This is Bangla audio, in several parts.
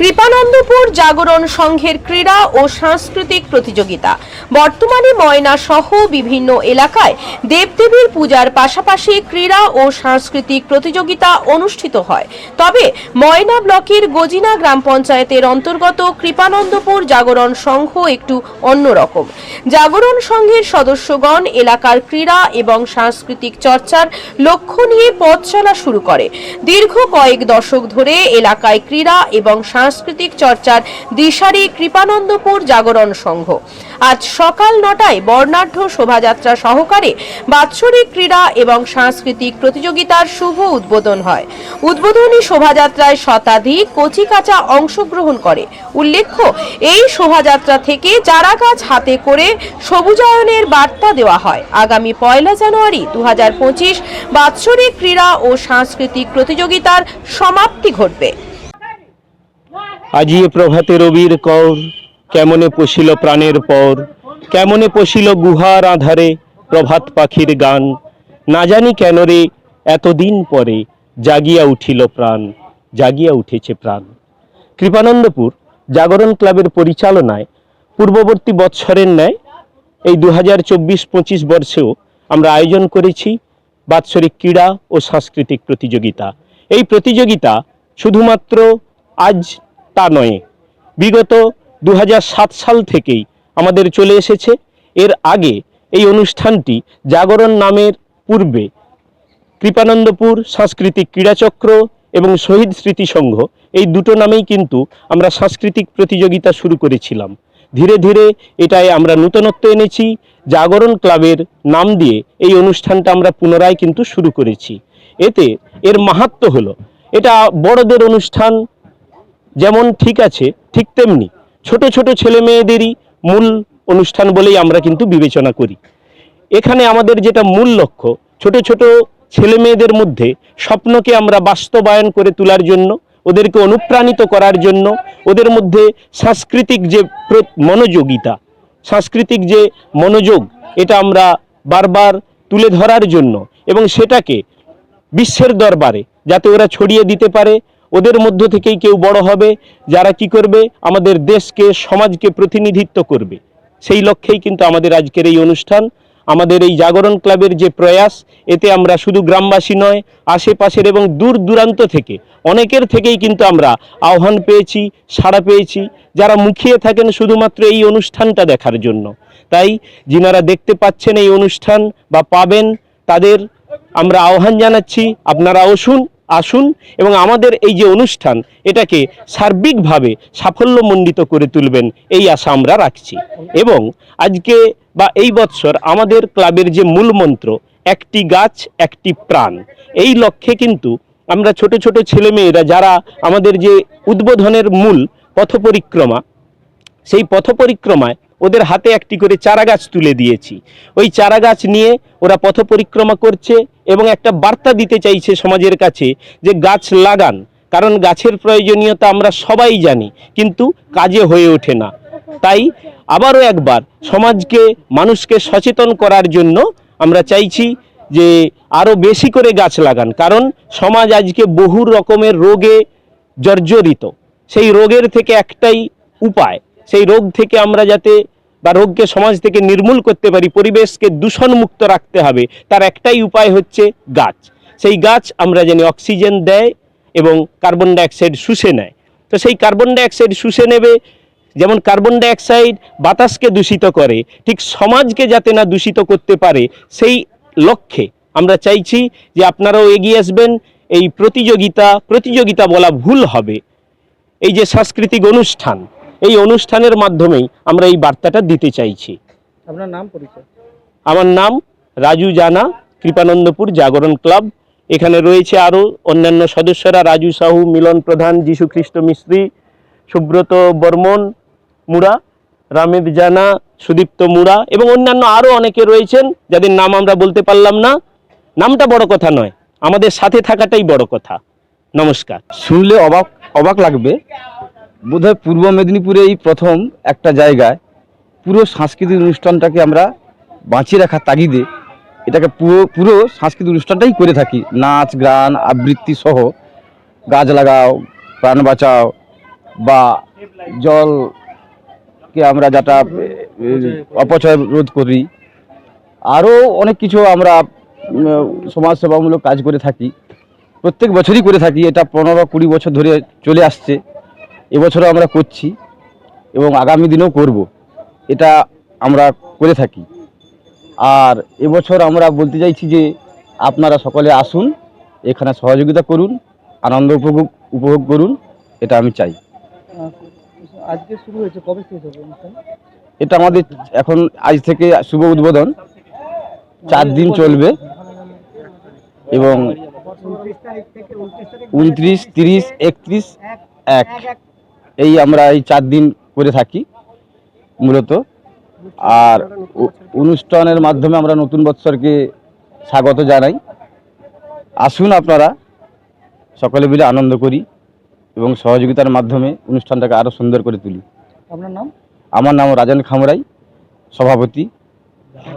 কৃপানন্দপুর জাগরণ সংঘের ক্রীড়া ও সাংস্কৃতিক প্রতিযোগিতা। বর্তমানে ময়না সহ বিভিন্ন এলাকায় দেবদেবীর পূজার পাশাপাশি ক্রীড়া ও সাংস্কৃতিক প্রতিযোগিতা অনুষ্ঠিত হয়। তবে ময়না ব্লকের গজিনা গ্রাম পঞ্চায়েতের অন্তর্গত কৃপানন্দপুর জাগরণ সংঘ একটু অন্যরকম। জাগরণ সংঘের সদস্যগণ এলাকার ক্রীড়া এবং সাংস্কৃতিক চর্চার লক্ষ্য নিয়ে পথ চলা শুরু করে। দীর্ঘ কয়েক দশক ধরে এলাকায় ক্রীড়া এবং সাংস্কৃতিক চর্চার দিশারি কৃপানন্দপুর জাগরণ সংঘ। আজ সকাল নটায় বর্ণাঢ্য শোভাযাত্রা সহকারে বাৎসরিক ক্রীড়া এবং সাংস্কৃতিক প্রতিযোগিতার শুভ উদ্বোধন হয়। উদ্বোধনী শোভাযাত্রায় শতাধিক কচিকাঁচা অংশগ্রহণ করে। উল্লেখ্য, এই শোভাযাত্রা থেকে চারাগাছ হাতে করে সবুজায়নের বার্তা দেওয়া হয়। আগামী পয়লা জানুয়ারি দু হাজার পঁচিশ বাৎসরিক ক্রীড়া ও সাংস্কৃতিক প্রতিযোগিতার সমাপ্তি ঘটবে। আজিয়ে প্রভাতে রবির কর, কেমনে পশিল প্রাণের পর, কেমনে পশিল গুহার আধারে প্রভাত পাখির গান, না জানি কেন রে, এতদিন পরে জাগিয়া উঠিল প্রাণ, জাগিয়া উঠেছে প্রাণ। কৃপানন্দপুর জাগরণ ক্লাবের পরিচালনায় পূর্ববর্তী বৎসরের ন্যায় এই দু হাজার চব্বিশ পঁচিশ বর্ষেও আমরা আয়োজন করেছি বাৎসরিক ক্রীড়া ও সাংস্কৃতিক প্রতিযোগিতা। এই প্রতিযোগিতা শুধুমাত্র আজ তা নয়। বিগত দু হাজার সাত সাল থেকেই আমাদের চলে এসেছে। এর আগে এই অনুষ্ঠানটি জাগরণ নামের পূর্বে কৃপানন্দপুর সাংস্কৃতিক ক্রীড়াচক্র এবং শহীদ স্মৃতি সংঘ এই দুটো নামেই কিন্তু আমরা সাংস্কৃতিক প্রতিযোগিতা শুরু করেছিলাম। ধীরে ধীরে এটায় আমরা নূতনত্ব এনেছি। জাগরণ ক্লাবের নাম দিয়ে এই অনুষ্ঠানটা আমরা পুনরায় কিন্তু শুরু করেছি। এতে এর মাহাত্ম হলো, এটা বড়দের অনুষ্ঠান যেমন ঠিক আছে, ঠিক তেমনি ছোট ছোট ছেলে মেয়েদেরই মূল অনুষ্ঠান বলেই আমরা কিন্তু বিবেচনা করি। এখানে আমাদের যেটা মূল লক্ষ্য, ছোট ছোট ছেলে মেয়েদের মধ্যে স্বপ্নকে আমরা বাস্তবায়ন করে তোলার জন্য, ওদেরকে অনুপ্রাণিত করার জন্য, ওদের মধ্যে সাংস্কৃতিক যে মনোযোগিতা, সাংস্কৃতিক যে মনোযোগ, এটা আমরা বারবার তুলে ধরার জন্য এবং সেটাকে বিশ্বের দরবারে যাতে ওরা ছড়িয়ে দিতে পারে ওদের মধ্য থেকেই কেউ বড় হবে, যারা কি করবে? আমাদের দেশকে, সমাজকে প্রতিনিধিত্ব করবে। সেই লক্ষ্যেই কিন্তু আমাদের আজকের এই অনুষ্ঠান। আমাদের এই জাগরণ ক্লাবের যে প্রয়াস, এতে আমরা শুধু গ্রামবাসী নয়, আশেপাশের এবং দূর দূরান্ত থেকে, অনেকের থেকেই কিন্তু আমরা আহ্বান পেয়েছি, সাড়া পেয়েছি। যারা মুখিয়ে থাকেন শুধুমাত্র এই অনুষ্ঠানটা দেখার জন্য। তাই যিনারা দেখতে পাচ্ছেন এই অনুষ্ঠান বা পাবেন, তাদের আমরা আহ্বান জানাচ্ছি। আপনারা আসুন আসুন এবং আমাদের এই যে অনুষ্ঠান, এটাকে সার্বিকভাবে সাফল্যমণ্ডিত করে তুলবেন, এই আশা আমরা রাখছি। এবং আজকে বা এই বৎসর আমাদের ক্লাবের যে মূল মন্ত্র, একটি গাছ, একটি প্রাণ, এই লক্ষ্যে কিন্তু আমরা ছোট ছোট ছেলেমেয়েরা যারা আমাদের যে উদ্বোধনের মূল পথ পরিক্রমা সেই পথ পরিক্রমায় ওদের হাতে একটি করে চারা গাছ তুলে দিয়েছি। ওই চারা গাছ নিয়ে ওরা পথ পরিক্রমা করছে এবং একটা বার্তা দিতে চাইছে সমাজের কাছে যে গাছ লাগান, কারণ গাছের প্রয়োজনীয়তা আমরা সবাই জানি, কিন্তু কাজে হয়ে ওঠে না। তাই আবারও একবার সমাজকে, মানুষকে সচেতন করার জন্য আমরা চাইছি যে আরও বেশি করে গাছ লাগান, কারণ সমাজ আজকে বহু রকমের রোগে জর্জরিত। সেই রোগের থেকে একটাই উপায়, সেই রোগ থেকে আমরা যাতে বা রোগকে সমাজ থেকে নির্মূল করতে পারি, পরিবেশকে দূষণমুক্ত রাখতে হবে, তার একটাই উপায় হচ্ছে গাছ। সেই গাছ আমরা জানি অক্সিজেন দেয় এবং কার্বন ডাইঅক্সাইড শুষে নেয়। তো সেই কার্বন ডাইঅক্সাইড শুষে নেবে, যেমন কার্বন ডাইঅক্সাইড বাতাসকে দূষিত করে, ঠিক সমাজকে যাতে না দূষিত করতে পারে, সেই লক্ষ্যে আমরা চাইছি যে আপনারাও এগিয়ে আসবেন, এই প্রতিযোগিতা প্রতিযোগিতা বলা ভুল হবে। এই যে সাংস্কৃতিক অনুষ্ঠান এই অনুষ্ঠানের মাধ্যমেই আমরা এই বার্তাটা দিতে চাইছি। আপনার নাম পরিচয়? আমার নাম রাজু জানা কৃপানন্দপুর জাগরণ ক্লাব। এখানে রয়েছে আরও অন্যান্য সদস্যরা রাজু সাহু মিলন প্রধান যীশুখ্রিস্ট মিস্ত্রি সুব্রত বর্মন মুড়া রামেদ জানা সুদীপ্ত মুড়া এবং অন্যান্য আরও অনেকে রয়েছেন যাদের নাম আমরা বলতে পারলাম না। নামটা বড় কথা নয় আমাদের সাথে থাকাটাই বড় কথা। নমস্কার। শুনলে অবাক অবাক লাগবে বোধহয় পূর্ব মেদিনীপুরে এই প্রথম একটা জায়গায় পুরো সাংস্কৃতিক অনুষ্ঠানটাকে আমরা বাঁচিয়ে রাখার তাগিদে এটাকে পুরো পুরো সাংস্কৃতিক অনুষ্ঠানটাই করে থাকি। নাচ, গান, আবৃত্তি সহ গাছ লাগাও, প্রাণ বাঁচাও বা জলকে আমরা যেটা অপচয় রোধ করি। আরও অনেক কিছু আমরা সমাজসেবামূলক কাজ করে থাকি। প্রত্যেক বছরই করে থাকি। এটা পনেরো কুড়ি বছর ধরে চলে আসছে। এবছরও আমরা করছি এবং আগামী দিনেও করব। এটা আমরা করে থাকি। আর এবছর আমরা বলতে চাইছি যে আপনারা সকলে আসুন এখানে সহযোগিতা করুন আনন্দ উপভোগ উপভোগ করুন এটা আমি চাই। আজকে শুরু হয়েছে কবে শেষ এটা আমাদের এখন আজ থেকে শুভ উদ্বোধন। চার দিন চলবে। এবং উনত্রিশ তিরিশ একত্রিশ এক এই আমরা এই চার দিন করে থাকি মূলত। আর অনুষ্ঠানের মাধ্যমে আমরা নতুন বৎসরকে স্বাগত জানাই। আসুন আপনারা সকলে মিলে আনন্দ করি এবং সহযোগিতার মাধ্যমে অনুষ্ঠানটাকে আরও সুন্দর করে তুলি। আপনার নাম? আমার নাম রাজেন খামরাই সভাপতি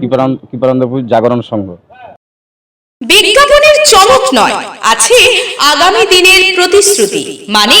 কৃপানন্দ কৃপানন্দপুর জাগরণ সংঘ। বিজ্ঞাপনের চমক নয় আছে আগামী দিনের প্রতিশ্রুতি মানে